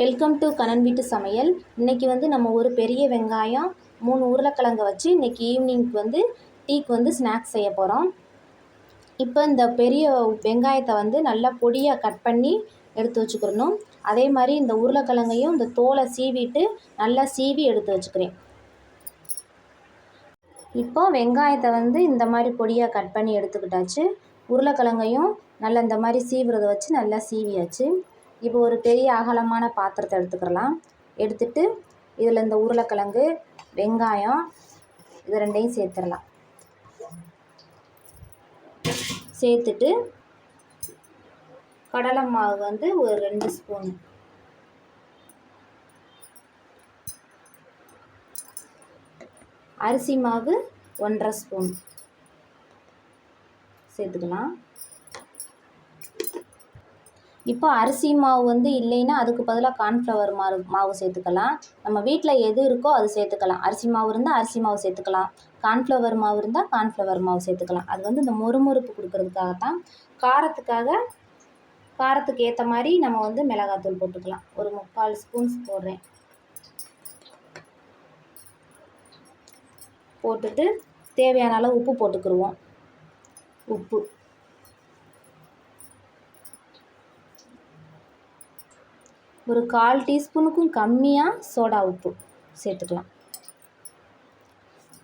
Welcome to கனன் வீட்டு சமையல். இன்றைக்கி வந்து நம்ம ஒரு பெரிய வெங்காயம் மூணு உருளைக்கிழங்க வச்சு இன்றைக்கி ஈவினிங்க்கு வந்து டீக்கு வந்து ஸ்நாக்ஸ் செய்ய போகிறோம் இப்போ இந்த பெரிய வெங்காயத்தை வந்து நல்லா பொடியாக கட் பண்ணி எடுத்து வச்சுக்கிறணும். அதே மாதிரி இந்த உருளைக்கிழங்கையும் இந்த தோலை சீவிட்டு நல்லா சீவி எடுத்து வச்சுக்கிறேன். இப்போ வெங்காயத்தை வந்து இந்த மாதிரி பொடியாக கட் பண்ணி எடுத்துக்கிட்டாச்சு. உருளைக்கிழங்கையும் நல்லா இந்த மாதிரி சீவுறதை வச்சு நல்லா சீவியாச்சு. இப்போ ஒரு பெரிய அகலமான பாத்திரத்தை எடுத்துக்கிறலாம். எடுத்துட்டு இதில் இந்த உருளைக்கிழங்கு வெங்காயம் இது ரெண்டையும் சேர்த்துடலாம். சேர்த்துட்டு கடலை மாவு வந்து ஒரு ரெண்டு ஸ்பூன். அரிசி மாவு ஒன்றரை ஸ்பூன். சேர்த்துக்கலாம். இப்போ அரிசி மாவு வந்து இல்லைன்னா அதுக்கு பதிலாக கார்ன்ஃப்ளவர் மாவு மாவு சேர்த்துக்கலாம். நம்ம வீட்டில் எது இருக்கோ அது சேர்த்துக்கலாம். அரிசி மாவு இருந்தால் அரிசி மாவு சேர்த்துக்கலாம். கார்ன்ஃப்ளவர் மாவு இருந்தால் கார்ன்ஃப்ளவர் மாவு சேர்த்துக்கலாம். அது வந்து இந்த முறுமுறுப்பு கொடுக்கறதுக்காக தான் காரத்துக்காக காரத்துக்கு ஏற்ற மாதிரி நம்ம வந்து மிளகாத்தூள் போட்டுக்கலாம். ஒரு முக்கால் ஸ்பூன்ஸ் போடுறேன். போட்டுட்டு தேவையான அளவு உப்பு போட்டுக்கிடுவோம் உப்பு. ஒரு கால் டீஸ்பூனுக்கும் கம்மியாக சோடா உப்பு சேர்த்துக்கலாம்.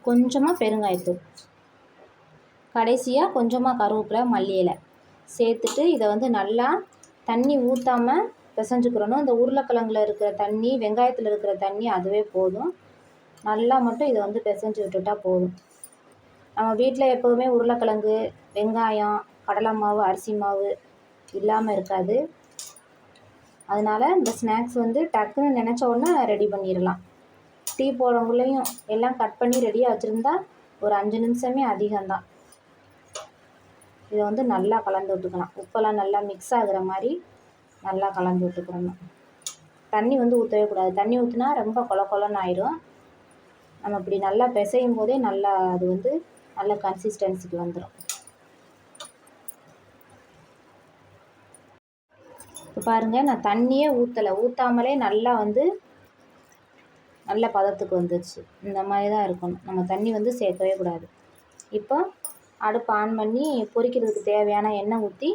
கொஞ்சமாக பெருங்காயத்தூள். கடைசியாக கொஞ்சமாக கருவேப்பிலை மல்லி இலை சேர்த்துட்டு இதை வந்து நல்லா தண்ணி ஊற்றாமல் பிசைஞ்சுக்கிறணும். இந்த உருளைக்கிழங்குல இருக்கிற தண்ணி வெங்காயத்தில் இருக்கிற தண்ணி அதுவே போதும். நல்லா மட்டும் இதை வந்து பிசைஞ்சு விட்டுட்டா போதும். நம்ம வீட்டில் எப்போதுமே உருளைக்கிழங்கு வெங்காயம் கடலை மாவு அரிசி மாவு இல்லாமல் இருக்காது. அதனால் இந்த ஸ்நாக்ஸ் வந்து டக்குன்னு நினச்ச உடனே ரெடி பண்ணிடலாம். டீ போடுறவங்களையும் எல்லாம் கட் பண்ணி ரெடியாக வச்சுருந்தா ஒரு அஞ்சு நிமிஷமே அதிகம்தான். இதை வந்து நல்லா கலந்து விட்டுக்கலாம். உப்பெல்லாம் நல்லா மிக்ஸ் ஆகுற மாதிரி நல்லா கலந்து விட்டுக்கிறணும் தண்ணி வந்து ஊற்றவே கூடாது. தண்ணி ஊற்றினா ரொம்ப கொல கொலன்னு ஆயிடும் நம்ம இப்படி நல்லா பிசையும் போதே நல்லா அது வந்து நல்ல கன்சிஸ்டன்சிக்கு வந்துடும் இப்போ பாருங்கள் நான் தண்ணியே ஊற்றலை ஊற்றாமலே நல்லா வந்து நல்ல பதத்துக்கு வந்துருச்சு. இந்த மாதிரி தான் இருக்கணும். நம்ம தண்ணி வந்து சேர்க்கவே கூடாது. இப்போ அடுப்பு ஆன் பண்ணி பொரிக்கிறதுக்கு தேவையான எண்ணெய் ஊற்றி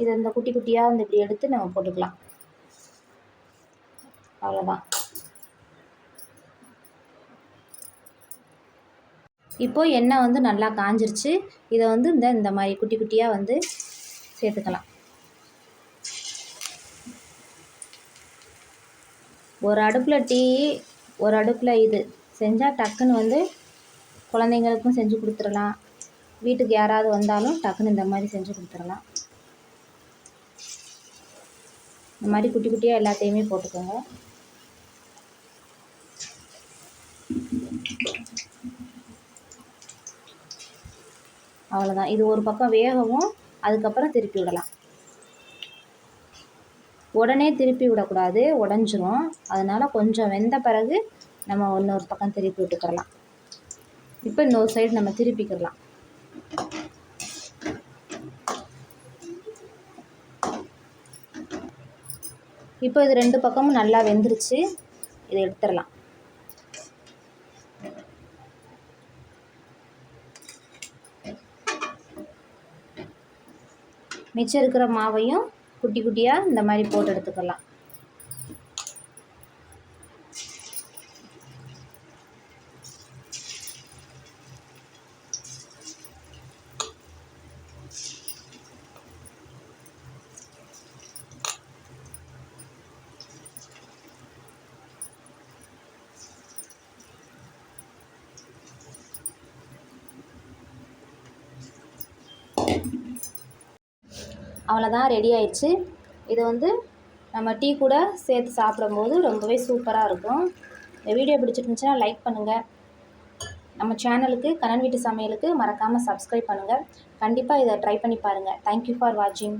இதை இந்த குட்டி குட்டியாக இந்த இப்படி எடுத்து நம்ம போட்டுக்கலாம். அவ்வளோதான் இப்போது எண்ணெய் வந்து நல்லா காஞ்சிருச்சு. இதை வந்து இந்த இந்த மாதிரி குட்டி குட்டியாக வந்து சேர்த்துக்கலாம். ஒரு அடுப்பில் டீ ஒரு அடுப்பில் இது. செஞ்சால் டக்குன்னு வந்து குழந்தைங்களுக்கும் செஞ்சு கொடுத்துடலாம். வீட்டுக்கு யாராவது வந்தாலும் டக்குன்னு இந்த மாதிரி செஞ்சு கொடுத்துடலாம். இந்த மாதிரி குட்டி குட்டியாக எல்லாத்தையுமே போட்டுக்கோங்க. அவ்வளோதான் இது ஒரு பக்கம் வேகவும் அதுக்கப்புறம் திருப்பி விடலாம். உடனே திருப்பி விடக்கூடாது உடஞ்சிரும். அதனால் கொஞ்சம் வெந்த பிறகு நம்ம இன்னொரு பக்கம் திருப்பி விட்டுக்கிறலாம். இப்போ இன்னொரு சைடு நம்ம திருப்பிக்கிடலாம் இப்போ இது ரெண்டு பக்கமும் நல்லா வெந்துருச்சு. இதை எடுத்துடலாம். மிச்சம் இருக்கிற மாவையும் குட்டி குட்டியாக இந்த மாதிரி போட்டு எடுத்துக்கலாம். அவ்வளோதான் ரெடி ஆயிடுச்சு. இதை வந்து நம்ம டீ கூட சேர்த்து சாப்பிடும்போது ரொம்பவே சூப்பராக இருக்கும். இந்த வீடியோ பிடிச்சிருந்துச்சுன்னா லைக் பண்ணுங்கள் நம்ம சேனலுக்கு கணன் வீட்டு சமையலுக்கு மறக்காமல் சப்ஸ்கிரைப் பண்ணுங்கள் கண்டிப்பாக இதை ட்ரை பண்ணி பாருங்கள் தேங்க்யூ ஃபார் வாட்சிங்